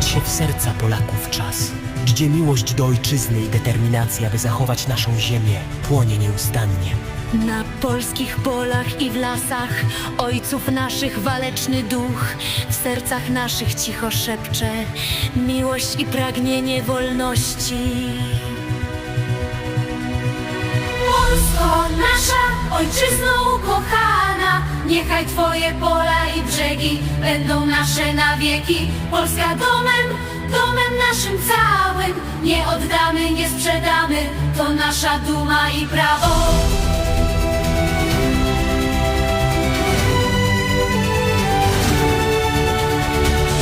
się w serca Polaków czas, gdzie miłość do ojczyzny i determinacja, by zachować naszą ziemię, płonie nieustannie. Na polskich polach i w lasach ojców naszych waleczny duch w sercach naszych cicho szepcze miłość i pragnienie wolności. Polsko nasza, ojczyzno ukochana, niechaj Twoje pola i brzegi będą nasze na wieki. Polska domem, domem naszym całym, nie oddamy, nie sprzedamy, to nasza duma i prawo.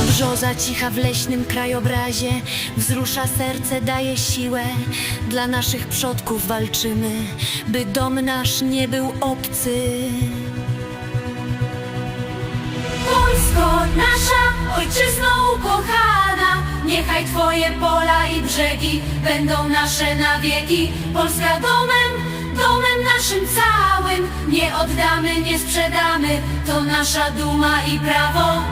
Brzoza cicha w leśnym krajobrazie wzrusza serce, daje siłę. Dla naszych przodków walczymy, by dom nasz nie był obcy. Niechaj Twoje pola i brzegi będą nasze na wieki. Polska domem, domem naszym całym, nie oddamy, nie sprzedamy, to nasza duma i prawo.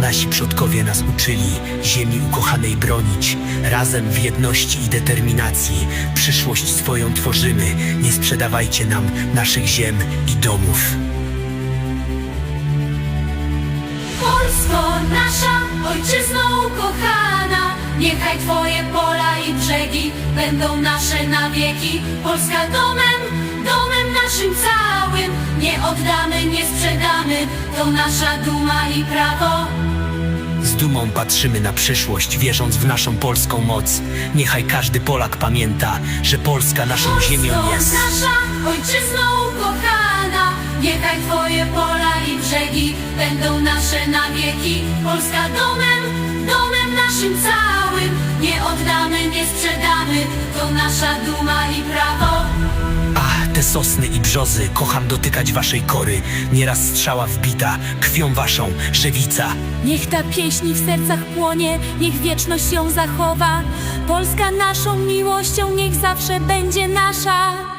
Nasi przodkowie nas uczyli ziemi ukochanej bronić. Razem w jedności i determinacji przyszłość swoją tworzymy. Nie sprzedawajcie nam naszych ziem i domów. Polsko nasza, ukochana, niechaj Twoje pola i brzegi będą nasze na wieki. Polska domem, domem naszym całym, nie oddamy, nie sprzedamy, to nasza duma i prawo. Z dumą patrzymy na przyszłość, wierząc w naszą polską moc. Niechaj każdy Polak pamięta, że Polska naszą ziemią jest. nasza, ojczyzno ukochana, niechaj Twoje pola i brzegi będą nasze na wieki. Polska domem, domem naszym całym, nie oddamy, nie sprzedamy, to nasza duma i prawo. Ach, te sosny i brzozy, kocham dotykać waszej kory. Nieraz strzała wbita, krwią waszą, żywica. Niech ta pieśń w sercach płonie, niech wieczność ją zachowa. Polska naszą miłością niech zawsze będzie nasza.